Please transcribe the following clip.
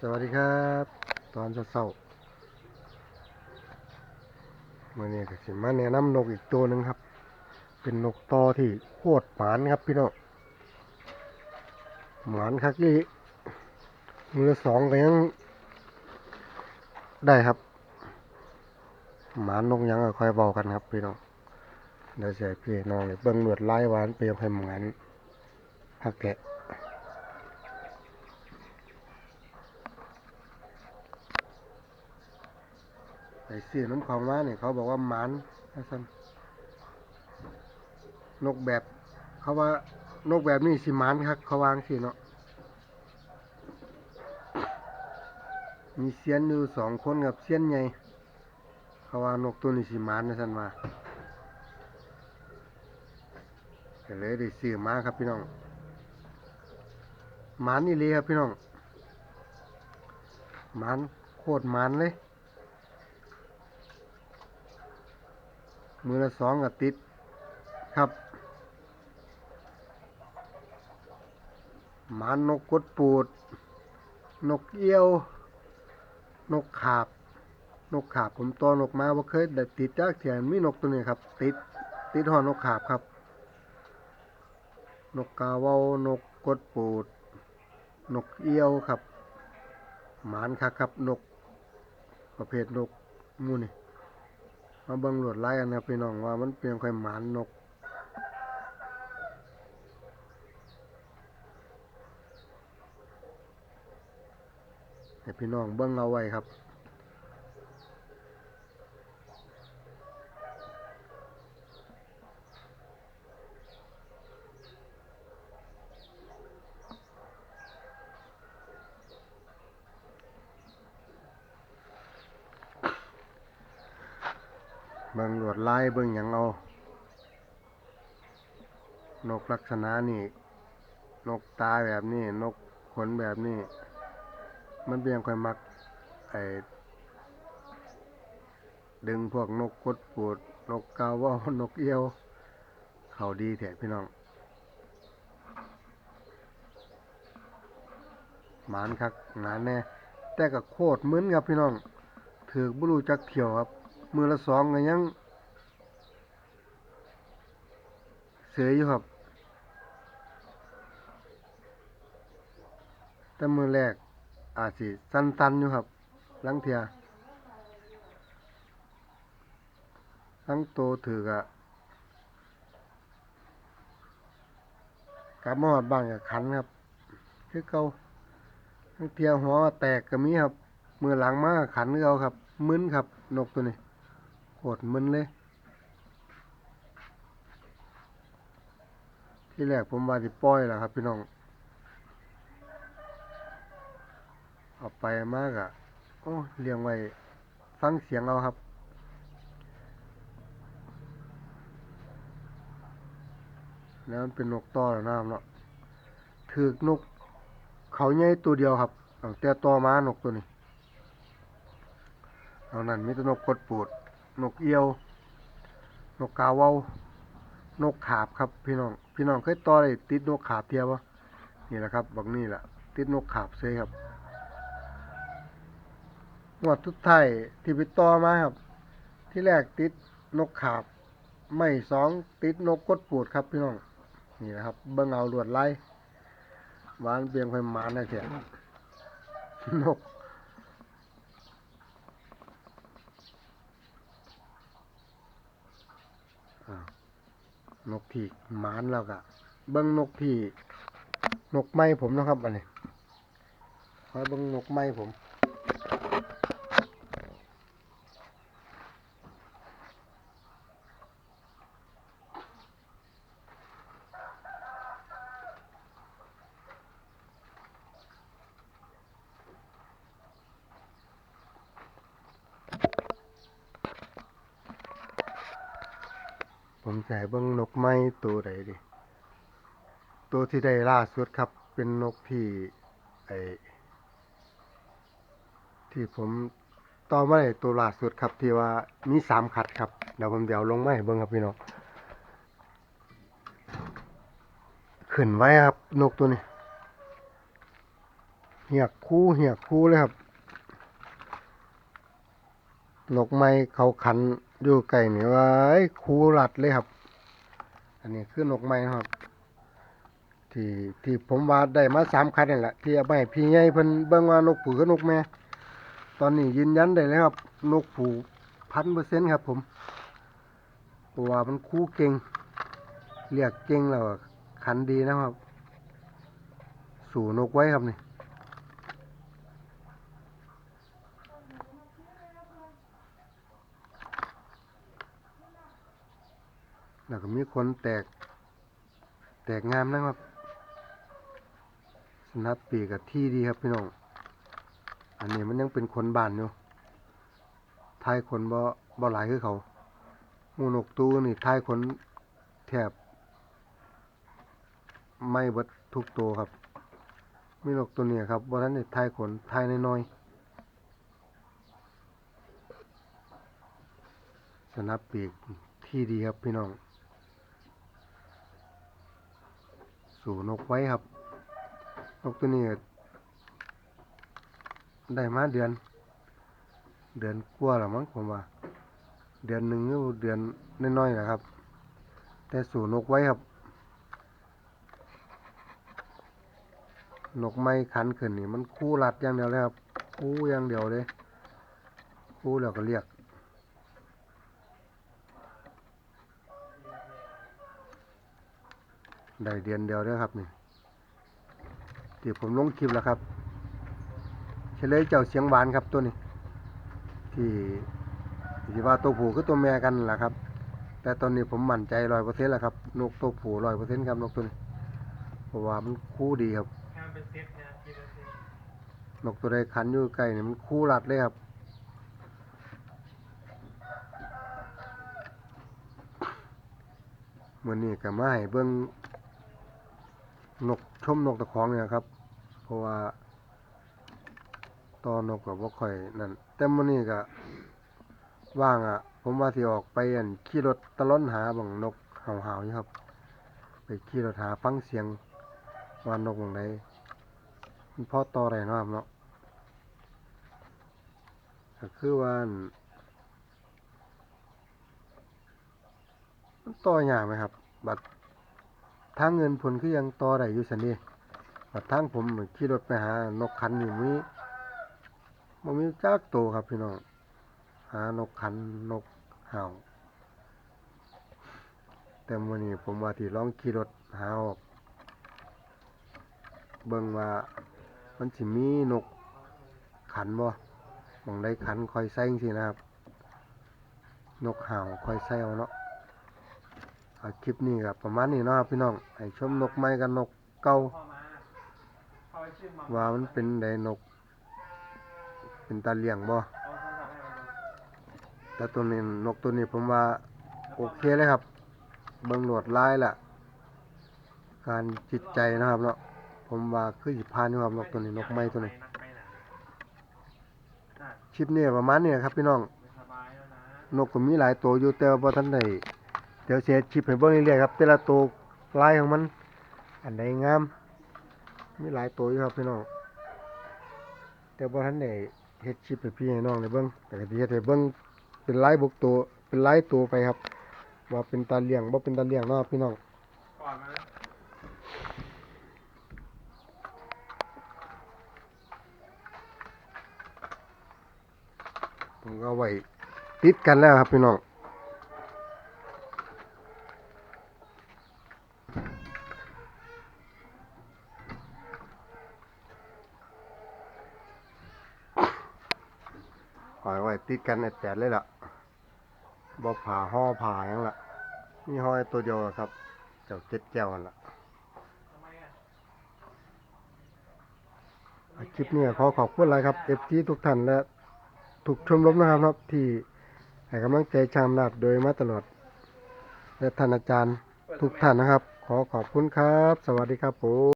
สวัสดีครับ ตอนเช้าๆมื่อนี้ก็สิมาแนะนำนกอีกตัวหนึ่งครับ เป็นนกตอที่โคตรหมานครับพี่น้องหมานคักยี่มือสองก็ยังได้ครับ หมานนกยังก็คอยเบากันครับพี่น้องเดี๋ยวใส่พี่น้องเนี่ยเบิ่งหนวดลายหวานเปรียมให้หมานฮักแกะ ไปซื้อน้ำของมาเนี่ยเขาบอกว่าหมันนะซันนกแบบ เขาว่านกแบบนี้สิหมันครับเขาวางสิเนาะมีเสียนอยู่สองคนกับเสียนใหญ่เขาว่านกตัวนี้สิหมันนะซันว่าก็เลยได้ซื้อมาครับพี่น้องหมันนี่เลยครับพี่น้องหมันโคตรหมันเลย มือละสองกับติดครับหมานนกกดปูด นกเอี้ยว นกขาบ นกขาบผมตัวนกมาว่าเคยได้ติดจากเถียนมีนกตัวนี้ครับ ติด ติดหอนกขาบครับ นกกาว้านกกดปูด นกเอี้ยวครับ หมานครับครับนก ประเภทนกมูนี่ มาเบิ่งลวดไล่กันนะพี่น้องว่ามันเปลี่ยนค่อยหมานนกให้พี่น้องเบิ่งเอาไว้ครับ เบิ่งลวดลายเบิ่งหยังเอา นกลักษณะนี่ นกตาแบบนี้ นกขนแบบนี้ มันเบียงค่อยมักไอ้ดึงพวกนกกดปูด นกกาว่านกเอี้ยว เขาดีแท้พี่น้องหมานคักหนานแน่ แต่ก็โคตรเหมึนครับพี่น้องถือบ่รู้จักเที่ยวครับ มือละสองก็ยัง เสืออยู่ครับ แต่มือแรก อาจสิสั้นๆอยู่ครับลังเทียทั้งโตถือกะกลับมาหอดบ้านกับขันครับ คือเก่าทั้งเทียหัวแตกก็มีครับ มือหลังมาขันเก่าครับ มึนครับ นกตัวนี้ ตรมึนเลย ที่แรกผมว่าสิปล่อยแหละครับพี่น้อง เอาไปมากอะโอ้เลี้ยงไว้ฟังเสียงเอาครับแล้วมันเป็นนกต่อแล้วน้ำเนาะถือกนกเขาใหญ่ตัวเดียวครับตั้งแต่ต่อมานกตัวนี้เอานั้นมีตนกกดปูด นกเอียวนกกาเว้านกขาบครับพี่น้อง พี่น้องเคยต่อได้ติดนกขาบเทียบวะนี่แหละครับบักนี่แหละติดนกขาบเซครับงวดทุดท้ายที่ไปต่อมาครับ ที่แรกติดนกขาบ ไม่สองติดนกกดปูดครับพี่น้องนี่นะครับเบิ่งเอาลวดไล่หวานเปียงค่อยหมานนะแกนก อ้าว นกที่หมานแล้วก็เบิ้งนกที่นกไม้ผมนะครับอันนี้คอยเบิ้งนกไม้ผม ผมให้เบิ้งนกไม้ตัวใดดิ ตัวที่ได้ล่าสุดครับ เป็นนกที่ไอที่ผมต่อมาได้ตัวล่าสุดครับ ที่ว่ามีสามขัดครับ เดี๋ยวผมเดี๋ยวลงไม้เบิ้งครับพี่น้องขึ้นไว้ครับ นกตัวนี้ เหียกคู่เหียกคู่เลยครับ นกไม้เขาขัน อยู่ไก่นี่ไว้คู่รัดเลยครับ อันนี้คือนกไม้นะครับ ที่ที่ผมว่าได้มาสามคันนี่แหละที่เอาไปพี่ใหญ่เพิ่นเบิ่งว่านกผูกับนกแม่ ตอนนี้ยืนยันได้เลยครับ นกผูพันเปอร์เซ็นต์ครับ ผมเพราะว่ามันคู่เก่งเรียกเก่งแล้วขันดีนะครับ สู่นกไว้ครับนี่ แล้วก็มีคนแตก แตกงามนะครับสนับปีกับที่ดีครับพี่น้อง อันนี้มันยังเป็นคนบ้านอยู่ทายคนบ่บ่หลายคือเขามูนกตูนี่ทายคนแทบไม่เบิดทุกตัวครับ มีนกตัวนี้ครับบ่ทันได้ทายขนทายน้อยๆสนับปีกที่ดีครับพี่น้อง สู่นกไว้ครับ นกตัวนี้ได้มาเดือน เดือนกว่าแล้วมั้งผมว่า เดือนหนึ่งหรือเดือนน้อยๆนะครับ แต่สู่นกไว้ครับ นกไม้ขันขึ้นนี่มันคู่รัดอย่างเดียวเลยครับ คู่อย่างเดียวเลย คู่แล้วก็เรียก ได้เดือนเดียวเด้อครับนี่ที่ผมลงคลิปแล้วครับเฉลยเจ้าเสียงหวานครับตัวนี้ ที่ที่ว่าตัวผู้คือตัวแม่กันนั่นแหละครับ แต่ตอนนี้ผมมั่นใจร้อยเปอร์เซ็นต์แล้วครับนกตัวผู้ร้อยเปอร์เซ็นต์ครับนกตัวนี้เพราะว่ามันคู่ดีครับงานเป็นเซตนะทีละเซตนกตัวใดขันอยู่ใกล้นี่มันคู่รัดเลยครับเมื่อนี้ก็มาให้เบิ่ง นกชมนกตะของเนี่ยครับ เพราะว่าตอนนกก็บ่ค่อยนั่นแต่มื้อนี้ก็ว่างอะ ผมว่าสิออกไปอันขี่รถตะล่อนหาบังนกเห่าๆอยู่ครับ ไปขี่รถหาฟังเสียงว่านกบังใดมันพอต่อได้เนาะครับเนาะก็คือว่านมันต่อยากไหมครับ บัตร ทางเงินผลคือยังต่อได้อยู่สันนี่บัตรทางผมขี่รถไปหานกขันอยู่มีมันมีจักโตครับพี่น้องหานกขันนกเห่าแต่มื่อนี้ผมว่าที่ลองขี่รถหาออกเบิ่งว่ามันสิมีนกขันบ่หมองได้ขันคอยใส่จังซี่นะครับ นกเห่าคอยใส่เอาเนาะ คลิปนี้ครับประมาณนี้เนาะครับพี่น้องให้ชมนกไม้กับนกเก่าพ่อมาว่ามันเป็นไดนก เป็นตาเลี้ยงบ่แต่ตัวนี้นกตัวนี้ผมว่าโอเคเลยครับ เบิ่งหลดลายละการจิตใจนะครับเนาะผมว่าคือสิพานอยู่ครับนกตัวนี้นกไม้ตัวนี้คลิปนี้ประมาณนี้ครับพี่น้องไม่สบายแล้วนกก็มีหลายตัวอยู่แต่ว่าบ่ทันได้ เดี๋ยวเสียชิปให้เบิ่งเรื่อยๆครับแต่ละตัวลายของมัน อันใดงาม มีหลายตัวอยู่ครับพี่น้องแต่บ่ทันได้เฮ็ดชิปให้พี่ให้น้องได้เบิ่งแต่ก็สิเฮ็ดให้เบิ่งเป็นลายบุกตัวเป็นลายตัวไปครับว่าเป็นตาเลี้ยงบ่เป็นตาเลี้ยงเนาะพี่น้องผมก็ไว้ติดกันแล้วครับพี่น้องปล่อยไว้ ติดกันแอดเลยล่ะบ่ผ่าห่อผ่ายังล่ะ มีห้อยตัวเดียวครับ เจ้าเจ็ดแก้วนั่นล่ะทำไมอะคลิปนี้ขอขอบคุณหลายครับเอฟซีทุกท่านและทุกชมรมนะครับ ที่ให้กำลังใจชามนาดโดยมาตลอด และท่านอาจารย์ทุกท่านนะครับ ขอขอบคุณครับ สวัสดีครับผม